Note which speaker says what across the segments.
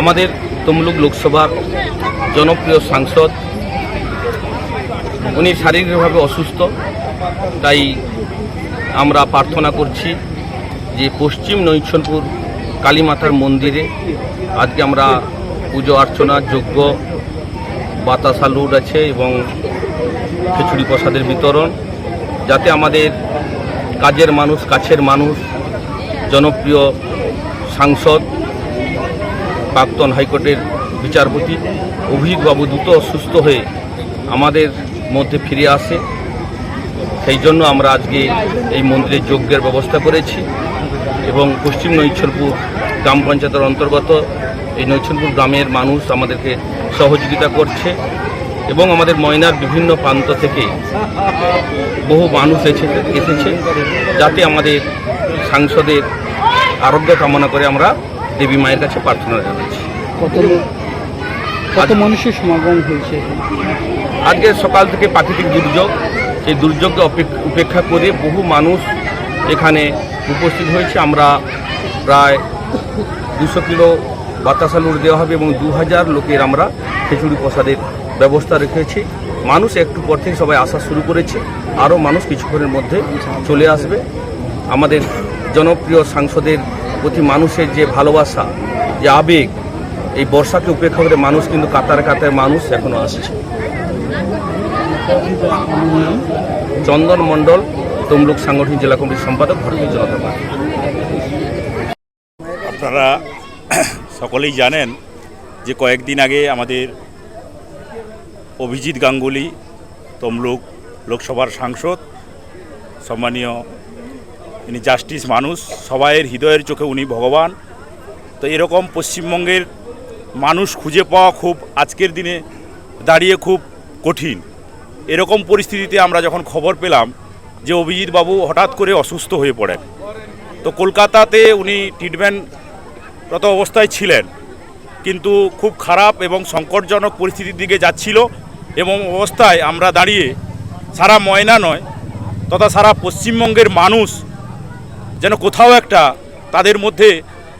Speaker 1: আমাদের তমলুক লোকসভার জনপ্রিয় সাংসদ। উনি শারীরিকভাবে অসুস্থ, তাই আমরা প্রার্থনা করছি যে পশ্চিম নৈছনপুর কালীমাতার মন্দিরে আজকে আমরা পুজো অর্চনা, যজ্ঞ, বাতাসা লুট আছে এবং খিচুড়ি প্রসাদের বিতরণ, যাতে আমাদের কাজের মানুষ, কাছের মানুষ, জনপ্রিয় সাংসদ প্রাক্তন হাইকোর্টের বিচারপতি অভিজিৎ বাবু দ্রুত সুস্থ হয়ে আমাদের মধ্যে ফিরে আসে। সেই জন্য আমরা আজকে এই মন্দিরে যজ্ঞের ব্যবস্থা করেছি এবং পশ্চিম নৈছলপুর গ্রাম পঞ্চায়েতের অন্তর্গত এই নৈছলপুর গ্রামের মানুষ আমাদেরকে সহযোগিতা করছে এবং আমাদের ময়নার বিভিন্ন প্রান্ত থেকে বহু মানুষ এসেছে এসেছে যাতে আমাদের সাংসদের আরোগ্য কামনা করে আমরা দেবী মায়ের কাছে প্রার্থনা জানাচ্ছি।
Speaker 2: কত কত মানুষের সমাগম হয়েছে?
Speaker 1: আজকে সকাল থেকে প্রাকৃতিক দুর্যোগ সেই দুর্যোগকে উপেক্ষা করে বহু মানুষ এখানে উপস্থিত হয়েছে। আমরা প্রায় দুশো কিলো বাতাসা লুট দেওয়া হবে এবং দু হাজার লোকের আমরা খিচুড়ি প্রসাদের ব্যবস্থা রেখেছি। মানুষ একটু পর থেকে সবাই আসা শুরু করেছে। আরও মানুষ কিছুক্ষণের মধ্যে চলে আসবে। আমাদের জনপ্রিয় সাংসদের প্রতি মানুষের যে ভালোবাসা, যে আবেগ, এই বর্ষাকে উপেক্ষা করে মানুষ কিন্তু কাতার কাতার মানুষ এখনও আসছে। চন্দন মণ্ডল, তমলুক সাংগঠনিক জেলা কমিটির সম্পাদক, ভারতীয় জনতা পার্টি।
Speaker 3: আপনারা সকলেই জানেন যে কয়েকদিন আগে আমাদের অভিজিৎ গাঙ্গুলি, তমলুক লোকসভার সাংসদ, সম্মানীয় ইনি জাস্টিস মানুষ, সবাইয়ের হৃদয়ের চোখে উনি ভগবান। তো এরকম পশ্চিমবঙ্গের মানুষ খুঁজে পাওয়া খুব আজকের দিনে দাঁড়িয়ে খুব কঠিন। এরকম পরিস্থিতিতে আমরা যখন খবর পেলাম যে অভিজিৎ বাবু হঠাৎ করে অসুস্থ হয়ে পড়েন, তো কলকাতাতে উনি ট্রিটমেন্টরত অবস্থায় ছিলেন, কিন্তু খুব খারাপ এবং সংকটজনক পরিস্থিতির দিকে যাচ্ছিল এবং অবস্থায় আমরা দাঁড়িয়ে সারা ময়না নয় তথা সারা পশ্চিমবঙ্গের মানুষ যেন কোথাও একটা তাদের মধ্যে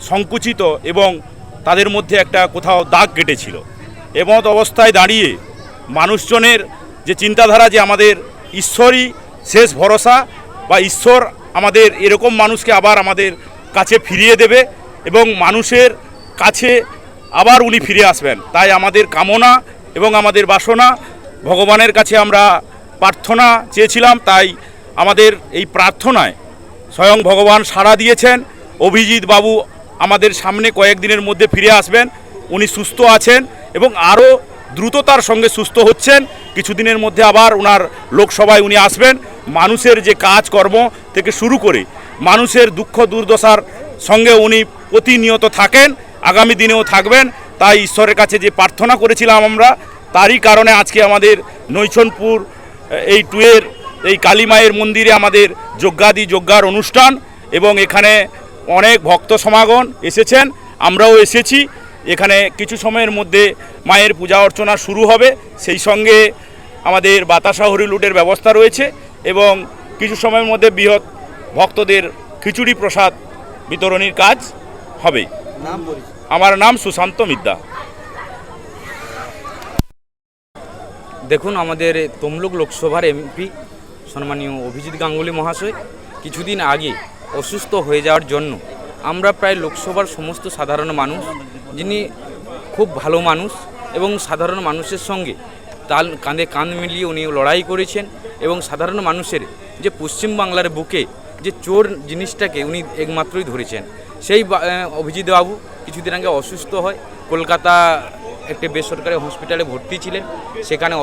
Speaker 3: সংকুচিত এবং তাদের মধ্যে একটা কোথাও দাগ কেটেছিল। এমত অবস্থায় দাঁড়িয়ে মানুষজনের যে চিন্তাধারা যে আমাদের ঈশ্বরই শেষ ভরসা বা ঈশ্বর আমাদের এরকম মানুষকে আবার আমাদের কাছে ফিরিয়ে দেবে এবং মানুষের কাছে আবার উনি ফিরে আসবেন। তাই আমাদের কামনা এবং আমাদের বাসনা, ভগবানের কাছে আমরা প্রার্থনা চেয়েছিলাম, তাই আমাদের এই প্রার্থনায় স্বয়ং ভগবান সাড়া দিয়েছেন। অভিজিৎ বাবু আমাদের সামনে কয়েকদিনের মধ্যে ফিরে আসবেন। উনি সুস্থ আছেন এবং আরও দ্রুততার সঙ্গে সুস্থ হচ্ছেন। কিছুদিনের মধ্যে আবার ওনার লোকসভায় উনি আসবেন। মানুষের যে কাজকর্ম থেকে শুরু করে মানুষের দুঃখ দুর্দশার সঙ্গে উনি প্রতিনিয়ত থাকেন, আগামী দিনেও থাকবেন। তাই ঈশ্বরের কাছে যে প্রার্থনা করেছিলাম আমরা, তারই কারণে আজকে আমাদের নৈছনপুর এই টুয়ের এই কালী মায়ের মন্দিরে আমাদের যজ্ঞাদি যজ্ঞার অনুষ্ঠান এবং এখানে অনেক ভক্ত সমাগম এসেছেন। আমরাও এসেছি। এখানে কিছু সময়ের মধ্যে মায়ের পূজা অর্চনা শুরু হবে। সেই সঙ্গে আমাদের বাতাসা হরিলুটের ব্যবস্থা রয়েছে এবং কিছু সময়ের মধ্যে বৃহৎ ভক্তদের খিচুড়ি প্রসাদ বিতরণীর কাজ হবে। আমার নাম সুশান্ত মিদ্যা
Speaker 4: দেখুন আমাদের তমলুক লোকসভার এমপি সম্মানীয় অভিজিৎ গাঙ্গুলি মহাশয়, কিছুদিন আগে অসুস্থ হয়ে যাওয়ার জন্য আমরা প্রায় লোকসভার সমস্ত সাধারণ মানুষ, যিনি খুব ভালো মানুষ এবং সাধারণ মানুষের সঙ্গে তাল, কাঁধে কাঁধ মিলিয়ে উনি লড়াই করেছেন এবং সাধারণ মানুষের যে পশ্চিমবাংলার বুকে যে চোর জিনিসটাকে উনি একমাত্রই ধরেছেন। সেই অভিজিৎ বাবু কিছুদিন আগে অসুস্থ হয়, কলকাতা একটি বেসরকারি হসপিটালে ভর্তি ছিলেন। সেখানে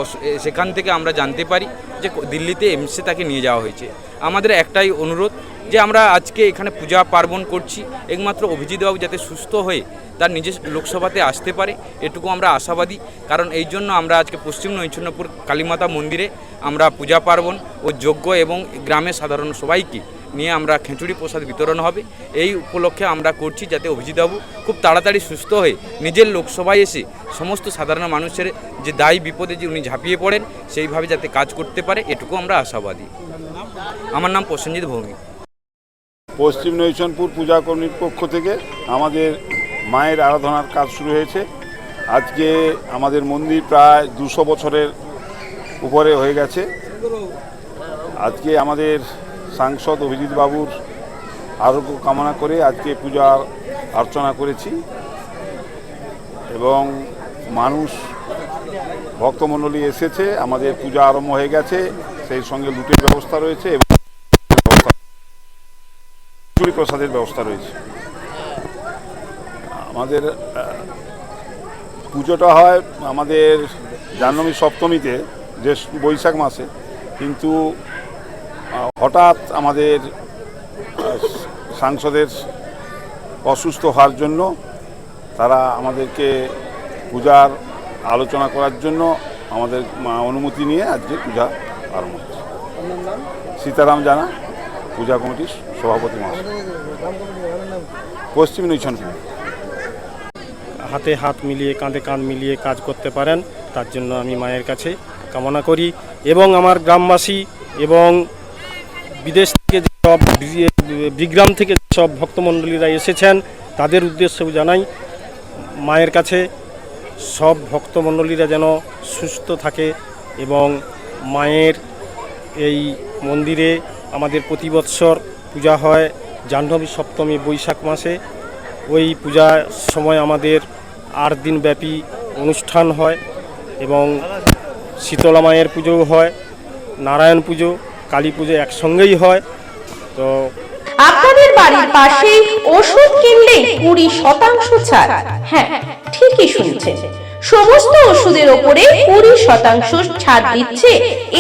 Speaker 4: সেখান থেকে আমরা জানতে পারি যে দিল্লিতে এমসে তাকে নিয়ে যাওয়া হয়েছে। আমাদের একটাই অনুরোধ যে আমরা আজকে এখানে পূজা পার্বণ করছি। একমাত্র অভিজিৎবাবু যাতে সুস্থ হয়ে তার নিজের লোকসভাতে আসতে পারে, এটুকু আমরা আশাবাদী। কারণ এই জন্য আমরা আজকে পশ্চিম নৈছন্যপুর কালীমাতা মন্দিরে আমরা পূজা পার্বণ ও যোগ্য এবং গ্রামের সাধারণ সবাইকে নিয়ে আমরা খিচুড়ি প্রসাদ বিতরণ হবে। এই উপলক্ষে আমরা করছি যাতে অভিজিৎবাবু খুব তাড়াতাড়ি সুস্থ হয়ে নিজের লোকসভায় এসে সমস্ত সাধারণ মানুষের যে দায়ী বিপদে যে উনি ঝাঁপিয়ে পড়েন, সেইভাবে যাতে কাজ করতে পারে, এটুকু আমরা আশাবাদী। আমার নাম প্রসেনজিৎ ভৌমিক।
Speaker 5: পশ্চিম নৈশনপুর পূজা কমিটির পক্ষ থেকে আমাদের মায়ের আরাধনার কাজ শুরু হয়েছে। আজকে আমাদের মন্দির প্রায় দুশো বছরের উপরে হয়ে গেছে। আজকে আমাদের সাংসদ অভিজিৎ বাবুর আরোগ্য কামনা করে আজকে পূজা অর্চনা করেছি। এবং মানুষ, ভক্তমণ্ডলী এসেছে, আমাদের পূজা আরম্ভ হয়ে গেছে, সেই সঙ্গে লুটের ব্যবস্থা রয়েছে এবং খিচুড়ি প্রসাদের ব্যবস্থা রয়েছে। আমাদের পুজোটা হয় আমাদের জাহ্নবী সপ্তমীতে যে বৈশাখ মাসে, কিন্তু হঠাৎ আমাদের সাংসদের অসুস্থ হওয়ার জন্য তারা আমাদেরকে পূজার আলোচনা করার জন্য আমাদের অনুমতি নিয়ে আজকে পূজা আরম্ভ হচ্ছে। সীতারাম জানা পূজা কমিটির সভাপতি মহাশয়। পশ্চিম নৈছনপুর
Speaker 6: হাতে হাত মিলিয়ে কাঁধে কাঁধ মিলিয়ে কাজ করতে পারেন তার জন্য আমি মায়ের কাছে কামনা করি। এবং আমার গ্রামবাসী এবং বিদেশ থেকে সব বিগ্রাম থেকে সব ভক্তমণ্ডলীরা এসেছেন, তাদের উদ্দেশ্যেও জানাই, মায়ের কাছে সব ভক্তমণ্ডলীরা যেন সুস্থ থাকে এবং মায়ের এই মন্দিরে আমাদের প্রতি বৎসর পূজা হয়। জাহ্নবী সপ্তমী বৈশাখ মাসে ওই পূজার সময় আমাদের আট দিন ব্যাপী অনুষ্ঠান হয় এবং শীতলা মায়ের পুজোও হয়, নারায়ণ পুজো কালী পুজো একসঙ্গেই হয়, তো
Speaker 7: আপনাদের বাড়ির পাশেই ওষুধ কিনলে কুড়ি শতাংশ ছাড়। হ্যাঁ ঠিকই শুনছেন। সমস্ত ওষুধের ওপরে কুড়ি শতাংশ ছাড় দিচ্ছে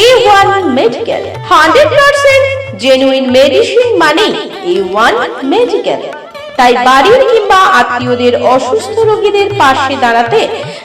Speaker 7: A one medical hundred percent genuine medicine মানে এ ওয়ান মেডিকেল তাই বাড়ির কিংবা আত্মীয়দের অসুস্থ রোগীদের পাশে দাঁড়াতে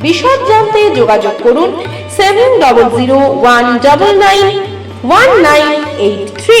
Speaker 7: বিশদ জানতে যোগাযোগ করুন seven double zero one double nine one nine eight three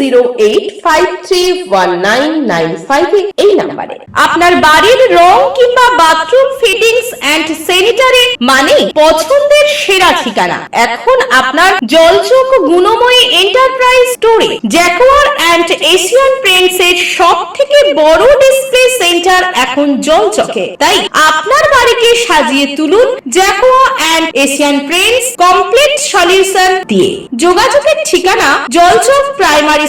Speaker 7: zero এই নাম্বারে। আপনার বাড়ির রং কিংবা বাথরুম ফিটিংস স্যানিটারি মানে পছন্দের সেরা ঠিকানা। এখন আপনার গুণময়ী এন্টারপ্রাইজ স্টোরে জ্যাকোয়ার এশিয়ান এর সব থেকে বড় ডিসপ্লে সেন্টার এখন জলচকে। তাই আপনার বাড়িকে সাজিয়ে তুলুন Jaquar and Asian Paints complete solution দিয়ে। যোগাযোগের ঠিকানা জলচক প্রাইমারি